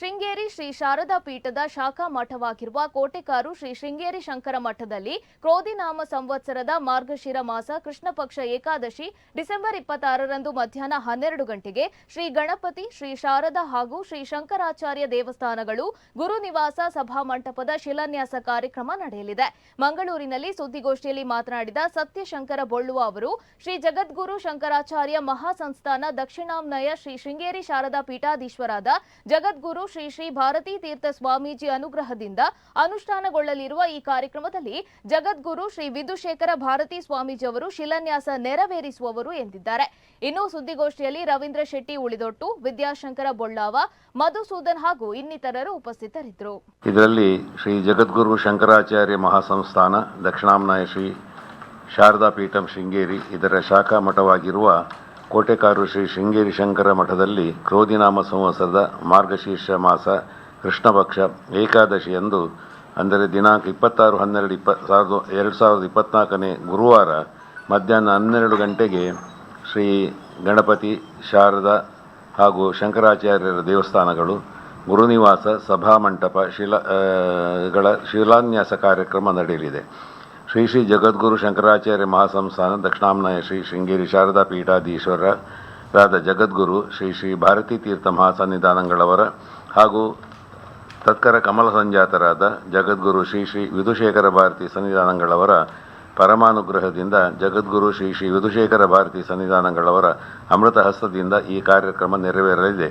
ಶೃಂಗೇರಿ ಶ್ರೀ ಶಾರದಾ ಪೀಠದ ಶಾಖಾ ಮಠವಾಗಿರುವ ಕೋಟೆಕಾರು ಶ್ರೀ ಶೃಂಗೇರಿ ಶಂಕರ ಮಠದಲ್ಲಿ ಕ್ರೋಧಿನಾಮ ಸಂವತ್ಸರದ ಮಾರ್ಗಶಿರ ಮಾಸ ಕೃಷ್ಣ ಪಕ್ಷ ಏಕಾದಶಿ ಡಿಸೆಂಬರ್ ಇಪ್ಪತ್ತಾರರಂದು ಮಧ್ಯಾಹ್ನ ಹನ್ನೆರಡು ಗಂಟೆಗೆ ಶ್ರೀ ಗಣಪತಿ, ಶ್ರೀ ಶಾರದಾ ಹಾಗೂ ಶ್ರೀ ಶಂಕರಾಚಾರ್ಯ ದೇವಸ್ಥಾನಗಳು ಗುರುನಿವಾಸ ಸಭಾಮಂಟಪದ ಶಿಲಾನ್ಯಾಸ ಕಾರ್ಯಕ್ರಮ ನಡೆಯಲಿದೆ. ಮಂಗಳೂರಿನಲ್ಲಿ ಸುದ್ದಿಗೋಷ್ಠಿಯಲ್ಲಿ ಮಾತನಾಡಿದ ಸತ್ಯಶಂಕರ ಬೊಳ್ಳುವ ಅವರು, ಶ್ರೀ ಜಗದ್ಗುರು ಶಂಕರಾಚಾರ್ಯ ಮಹಾಸಂಸ್ಥಾನ ದಕ್ಷಿಣಾಮ್ನಯ ಶ್ರೀ ಶೃಂಗೇರಿ ಶಾರದಾ ಪೀಠಾಧೀಶ್ವರಾದ ಜಗದ್ಗುರು ಶ್ರೀ ಶ್ರೀ ಭಾರತೀ ತೀರ್ಥ ಸ್ವಾಮೀಜಿ ಅನುಗ್ರಹದಿಂದ ಅನುಷ್ಠಾನಗೊಳ್ಳಲಿರುವ ಈ ಕಾರ್ಯಕ್ರಮದಲ್ಲಿ ಜಗದ್ಗುರು ಶ್ರೀ ವಿದುಶೇಖರ ಭಾರತೀ ಸ್ವಾಮೀಜಿ ಅವರು ಶಿಲಾನ್ಯಾಸ ನೆರವೇರಿಸುವವರು ಎಂದಿದ್ದಾರೆ. ಇನ್ನು ಸುದ್ದಿಗೋಷ್ಠಿಯಲ್ಲಿ ರವೀಂದ್ರ ಶೆಟ್ಟಿ ಉಳಿದೊಟ್ಟು, ವಿದ್ಯಾಶಂಕರ ಬೊಳ್ಳಾವ, ಮಧುಸೂದನ್ ಹಾಗೂ ಇನ್ನಿತರರು ಉಪಸ್ಥಿತರಿದ್ದರು. ಇದರಲ್ಲಿ ಶ್ರೀ ಜಗದ್ಗುರು ಶಂಕರಾಚಾರ್ಯ ಮಹಾಸಂಸ್ಥಾನ, ದಕ್ಷಿಣಾಮ್ನಾಯ ಶ್ರೀ ಶಾರದಾ ಪೀಠಂ ಶೃಂಗೇರಿ, ಇದರ ಶಾಖಾ ಮಠವಾಗಿರುವ ಕೋಟೆಕಾರು ಶ್ರೀ ಶೃಂಗೇರಿ ಶಂಕರ ಮಠದಲ್ಲಿ ಕ್ರೋಧಿನಾಮ ಸಂವತ್ಸರದ ಮಾರ್ಗಶೀರ್ಷ ಮಾಸ ಕೃಷ್ಣಪಕ್ಷ ಏಕಾದಶಿಯಂದು ಅಂದರೆ ದಿನಾಂಕ ಇಪ್ಪತ್ತಾರು ಹನ್ನೆರಡು ಇಪ್ಪ, ಸಾವಿರದ ಎರಡು ಸಾವಿರದ ಇಪ್ಪತ್ನಾಲ್ಕನೇ ಗುರುವಾರ ಮಧ್ಯಾಹ್ನ ಹನ್ನೆರಡು ಗಂಟೆಗೆ ಶ್ರೀ ಗಣಪತಿ ಶಾರದಾ ಹಾಗೂ ಶಂಕರಾಚಾರ್ಯರ ದೇವಸ್ಥಾನಗಳು, ಗುರುನಿವಾಸ ಸಭಾಮಂಟಪ ಶಿಲಾ ಗಳ ಶಿಲಾನ್ಯಾಸ ಕಾರ್ಯಕ್ರಮ ನಡೆಯಲಿದೆ. ಶ್ರೀ ಶ್ರೀ ಜಗದ್ಗುರು ಶಂಕರಾಚಾರ್ಯ ಮಹಾಸಂಸ್ಥಾನ, ದಕ್ಷಿಣಾಮ್ನಾಯ ಶ್ರೀ ಶೃಂಗೇರಿ ಶಾರದಾ ಪೀಠಾಧೀಶ್ವರರಾದ ಜಗದ್ಗುರು ಶ್ರೀ ಶ್ರೀ ಭಾರತೀ ತೀರ್ಥ ಮಹಾಸನ್ನಿಧಾನಗಳವರ ಹಾಗೂ ತತ್ಕರ ಕಮಲ ಸಂಜಾತರಾದ ಜಗದ್ಗುರು ಶ್ರೀ ಶ್ರೀ ವಿಧುಶೇಖರ ಭಾರತಿ ಸನ್ನಿಧಾನಗಳವರ ಪರಮಾನುಗ್ರಹದಿಂದ ಜಗದ್ಗುರು ಶ್ರೀ ಶ್ರೀ ವಿಧುಶೇಖರ ಭಾರತಿ ಸನ್ನಿಧಾನಗಳವರ ಅಮೃತ ಹಸ್ತದಿಂದ ಈ ಕಾರ್ಯಕ್ರಮ ನೆರವೇರಲಿದೆ.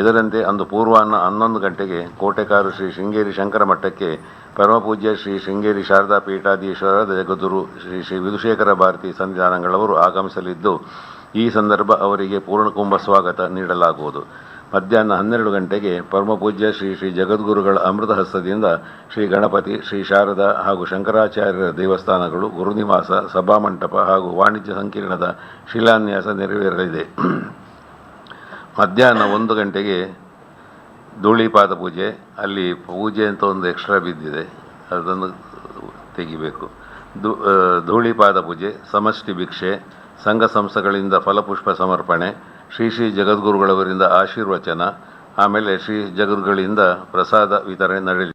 ಇದರಂತೆ ಅಂದು ಪೂರ್ವಾಹ್ನ ಹನ್ನೊಂದು ಗಂಟೆಗೆ ಕೋಟೆಕಾರು ಶ್ರೀ ಶೃಂಗೇರಿ ಶಂಕರ ಮಠಕ್ಕೆ ಪರಮಪೂಜ್ಯ ಶ್ರೀ ಶೃಂಗೇರಿ ಶಾರದಾ ಪೀಠಾಧೀಶ್ವರ ಜಗದ್ಗುರು ಶ್ರೀ ಶ್ರೀ ವಿಧುಶೇಖರ ಭಾರತಿ ಸನ್ನಿಧಾನಗಳವರು ಆಗಮಿಸಲಿದ್ದು, ಈ ಸಂದರ್ಭ ಅವರಿಗೆ ಪೂರ್ಣಕುಂಭ ಸ್ವಾಗತ ನೀಡಲಾಗುವುದು. ಮಧ್ಯಾಹ್ನ ಹನ್ನೆರಡು ಗಂಟೆಗೆ ಪರಮಪೂಜ್ಯ ಶ್ರೀ ಶ್ರೀ ಜಗದ್ಗುರುಗಳ ಅಮೃತ ಹಸ್ತದಿಂದ ಶ್ರೀ ಗಣಪತಿ, ಶ್ರೀ ಶಾರದಾ ಹಾಗೂ ಶಂಕರಾಚಾರ್ಯರ ದೇವಸ್ಥಾನಗಳು, ಗುರುನಿವಾಸ, ಸಭಾಮಂಟಪ ಹಾಗೂ ವಾಣಿಜ್ಯ ಸಂಕೀರ್ಣದ ಶಿಲಾನ್ಯಾಸ ನೆರವೇರಲಿದೆ. ಮಧ್ಯಾಹ್ನ ಒಂದು ಗಂಟೆಗೆ ಧೂಳಿಪಾದ ಪೂಜೆ. ಅಲ್ಲಿ ಪೂಜೆ ಅಂತ ಒಂದು ಎಕ್ಸ್ಟ್ರಾ ಬಿದ್ದಿದೆ. ಅದನ್ನು ತೆಗಿಬೇಕು. ಧೂಳಿಪಾದ ಪೂಜೆ, ಸಮಷ್ಟಿ ಭಿಕ್ಷೆ, ಸಂಘ ಸಂಸ್ಥೆಗಳಿಂದ ಫಲಪುಷ್ಪ ಸಮರ್ಪಣೆ, ಶ್ರೀ ಶ್ರೀ ಜಗದ್ಗುರುಗಳವರಿಂದ ಆಶೀರ್ವಚನ, ಆಮೇಲೆ ಶ್ರೀ ಜಗದ್ಗುರುಗಳಿಂದ ಪ್ರಸಾದ ವಿತರಣೆ ನಡೆಯಲಿದೆ